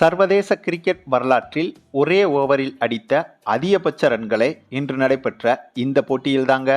சர்வதேச கிரிக்கெட் வரலாற்றில் ஒரே ஓவரில் அடித்த அதிகபட்ச ரன்களை இன்று நடைபெற்ற இந்த போட்டியில்தாங்க.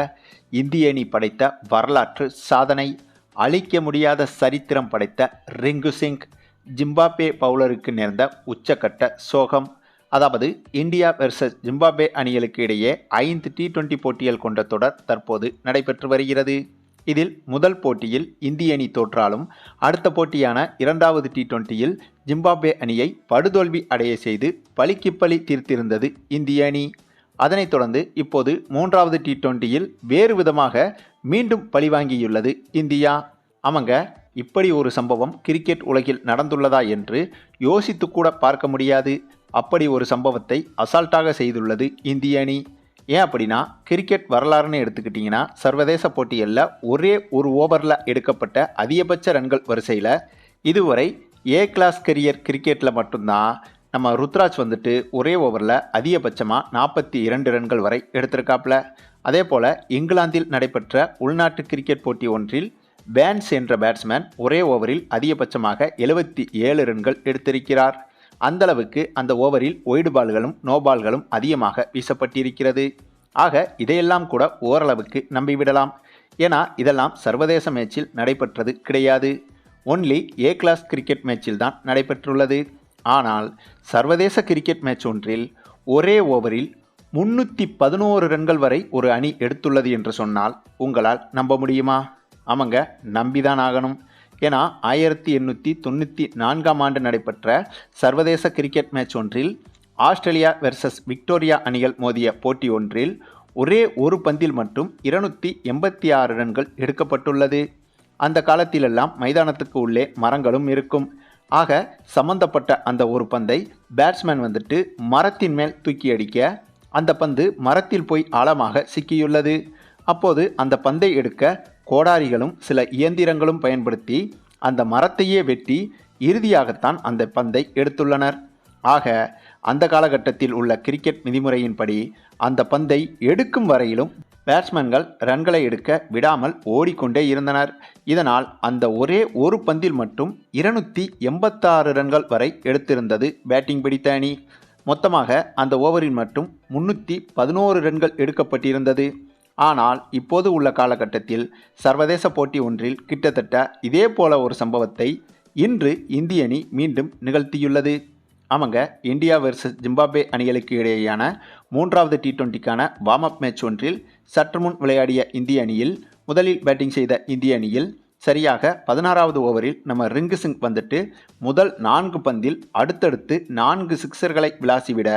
இந்திய அணி படைத்த வரலாற்று சாதனை. அழிக்க முடியாத சரித்திரம் படைத்த ரிங்கு சிங் ஜிம்பாப்வே பவுலருக்கு நேர்ந்த உச்சக்கட்ட சோகம். அதாவது இந்தியா வெர்சஸ் ஜிம்பாப்வே அணிகளுக்கு இடையே ஐந்து டி டுவெண்டி போட்டிகள் கொண்ட தொடர் தற்போது நடைபெற்று வருகிறது. இதில் முதல் போட்டியில் இந்திய அணி தோற்றாலும் அடுத்த போட்டியான இரண்டாவது டி டுவெண்ட்டியில் ஜிம்பாப்வே அணியை படுதோல்வி அடைய செய்து பலிக்கு பலி தீர்த்திருந்தது இந்திய அணி. அதனைத் தொடர்ந்து இப்போது மூன்றாவது டி டுவெண்ட்டியில் வேறு விதமாக மீண்டும் பழிவாங்கியுள்ளது இந்தியா. ஆமாங்க இப்படி ஒரு சம்பவம் கிரிக்கெட் உலகில் நடந்துள்ளதா என்று யோசித்து கூட பார்க்க முடியாது. அப்படி ஒரு சம்பவத்தை அசால்ட்டாக செய்துள்ளது இந்திய அணி. ஏன் அப்படின்னா கிரிக்கெட் வரலாறுன்னு எடுத்துக்கிட்டிங்கன்னா சர்வதேச போட்டிகளில் ஒரே ஒரு ஓவரில் எடுக்கப்பட்ட அதிகபட்ச ரன்கள் வரிசையில் இதுவரை ஏ கிளாஸ் கரியர் கிரிக்கெட்டில் மட்டும்தான் நம்ம ருத்ராஜ் வந்துட்டு ஒரே ஓவரில் அதிகபட்சமாக நாற்பத்தி இரண்டு ரன்கள் வரை எடுத்திருக்காப்புல. அதே போல் இங்கிலாந்தில் நடைபெற்ற உள்நாட்டு கிரிக்கெட் போட்டி ஒன்றில் பேன்ஸ் என்ற பேட்ஸ்மேன் ஒரே ஓவரில் அதிகபட்சமாக எழுபத்தி ஏழு ரன்கள் எடுத்திருக்கிறார். அந்தளவுக்கு அந்த ஓவரில் ஒய்டு பால்களும் நோ பால்களும் அதிகமாக வீசப்பட்டிருக்கிறது. ஆக இதையெல்லாம் கூட ஓரளவுக்கு நம்பிவிடலாம். ஏன்னா இதெல்லாம் சர்வதேச மேட்சில் நடைபெற்றது கிடையாது. ஒன்லி ஏ கிளாஸ் கிரிக்கெட் மேட்சில் தான் நடைபெற்றுள்ளது. ஆனால் சர்வதேச கிரிக்கெட் மேட்ச் ஒன்றில் ஒரே ஓவரில் முன்னூற்றி பதினோரு ரன்கள் வரை ஒரு அணி எடுத்துள்ளது என்று சொன்னால் உங்களால் நம்ப முடியுமா? ஆமாங்க நம்பிதான் ஆகணும். ஏன்னா ஆயிரத்தி எண்ணூற்றி தொண்ணூற்றி நான்காம் ஆண்டு நடைபெற்ற சர்வதேச கிரிக்கெட் மேட்ச் ஒன்றில் ஆஸ்திரேலியா வெர்சஸ் விக்டோரியா அணிகள் மோதிய போட்டி ஒன்றில் ஒரே ஒரு பந்தில் மட்டும் இருநூற்றி எண்பத்தி ஆறு ரன்கள் எடுக்கப்பட்டுள்ளது. அந்த காலத்திலெல்லாம் மைதானத்துக்கு உள்ளே மரங்களும் இருக்கும். ஆக சம்பந்தப்பட்ட அந்த ஒரு பந்தை பேட்ஸ்மேன் வந்துட்டு மரத்தின் மேல் தூக்கி அடிக்க அந்த பந்து மரத்தில் போய் ஆழமாக சிக்கியுள்ளது. அப்போது அந்த பந்தை எடுக்க கோடாரிகளும் சில இயந்திரங்களும் பயன்படுத்தி அந்த மரத்தையே வெட்டி இறுதியாகத்தான் அந்த பந்தை எடுத்துள்ளனர். ஆக அந்த காலகட்டத்தில் உள்ள கிரிக்கெட் விதிமுறையின்படி அந்த பந்தை எடுக்கும் வரையிலும் பேட்ஸ்மேன்கள் ரன்களை எடுக்க விடாமல் ஓடிக்கொண்டே இருந்தனர். இதனால் அந்த ஒரே ஒரு பந்தில் மட்டும் இருநூற்றி எண்பத்தாறு ரன்கள் வரை எடுத்திருந்தது பேட்டிங் பிடித்த அணி. மொத்தமாக அந்த ஓவரில் மட்டும் முன்னூற்றி பதினோரு ரன்கள் எடுக்கப்பட்டிருந்தது. ஆனால் இப்போது உள்ள காலகட்டத்தில் சர்வதேச போட்டி ஒன்றில் கிட்டத்தட்ட இதே போல ஒரு சம்பவத்தை இன்று இந்திய அணி மீண்டும் நிகழ்த்தியுள்ளது. ஆமாங்க இந்தியா வெர்சஸ் ஜிம்பாப்வே அணிகளுக்கு இடையேயான மூன்றாவது டி டுவெண்ட்டிக்கான வார்ம் அப் மேட்ச் ஒன்றில் சற்று முன் விளையாடிய இந்திய அணியில் முதலில் பேட்டிங் செய்த இந்திய அணியில் சரியாக பதினாறாவது ஓவரில் நம்ம ரிங்கு சிங் வந்துட்டு முதல் நான்கு பந்தில் அடுத்தடுத்து நான்கு சிக்சர்களை விளாசிவிட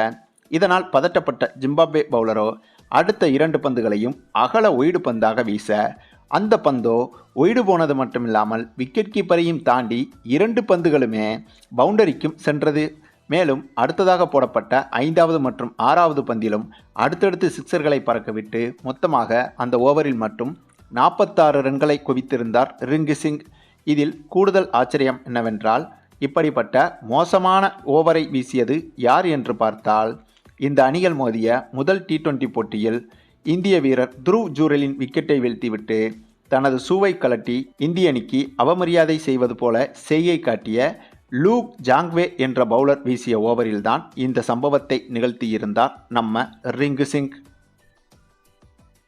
இதனால் பதட்டப்பட்ட ஜிம்பாப்வே பவுலரோ அடுத்த இரண்டு பந்துகளையும் அகல ஒயிடு பந்தாக வீச அந்த பந்தோ ஒயிடு போனது மட்டுமில்லாமல் விக்கெட் கீப்பரையும் தாண்டி இரண்டு பந்துகளுமே பவுண்டரிக்கும் சென்றது. மேலும் அடுத்ததாக போடப்பட்ட ஐந்தாவது மற்றும் ஆறாவது பந்திலும் அடுத்தடுத்து சிக்சர்களை பறக்கவிட்டு மொத்தமாக அந்த ஓவரில் மட்டும் நாற்பத்தாறு ரன்களை குவித்திருந்தார் ரிங்கு சிங். இதில் கூடுதல் ஆச்சரியம் என்னவென்றால் இப்படிப்பட்ட மோசமான ஓவரை வீசியது யார் என்று பார்த்தால் இந்த அணிகள் மோதிய முதல் டி டுவெண்டி போட்டியில் இந்திய வீரர் துருவ் ஜூரலின் விக்கெட்டை வீழ்த்திவிட்டு தனது சூவை கலட்டி இந்திய அணிக்கு அவமரியாதை செய்வது போல செய்யை காட்டிய லூக் ஜாங்வே என்ற பவுலர் வீசிய ஓவரில்தான் இந்த சம்பவத்தை நிகழ்த்தியிருந்தார் நம்ம ரிங்கு சிங்.